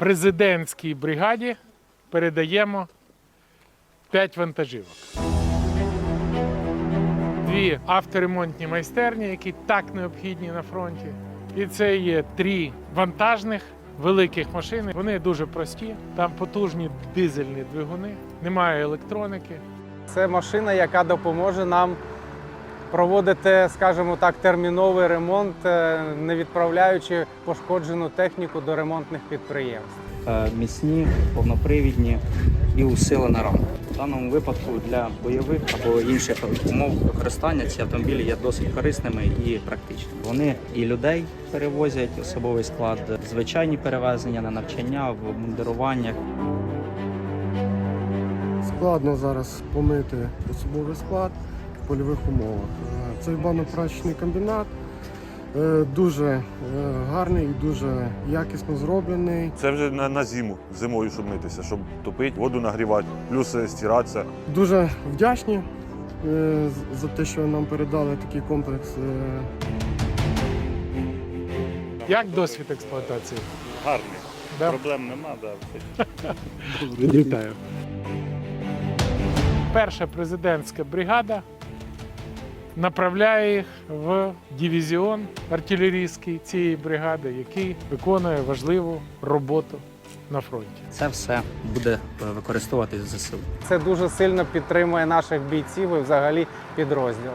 президентській бригаді передаємо 5 вантажівок. Дві авторемонтні майстерні, які так необхідні на фронті. І це є три вантажних великих машини. Вони дуже прості. Там потужні дизельні двигуни, немає електроніки. Це машина, яка допоможе нам проводити, скажімо так, терміновий ремонт, е, не відправляючи пошкоджену техніку до ремонтних підприємств. е, міцні, повнопривідні і усилена рама. В даному випадку для бойових або інших умов використання ці автомобілі є досить корисними і практичними. Вони і людей перевозять особовий склад, звичайні перевезення на навчання, в обмундируваннях. Складно зараз помити особовий склад польових умовах. Е, Цей банопрачечний комбінат е, дуже е, гарний і дуже якісно зроблений. Це вже на, на зиму, зимою, щоб митися, щоб топити, воду нагрівати, плюс стиратися. Дуже вдячні за те, що нам передали такий комплекс. Як досвід експлуатації? Гарний. Да? Проблем нема, да. Вітаю. Перша президентська бригада направляє їх в дивізіон артилерійський цієї бригади, який виконує важливу роботу на фронті. Це все буде е, використовуватись в ЗСУ. Це дуже сильно підтримує наших бійців і взагалі підрозділ.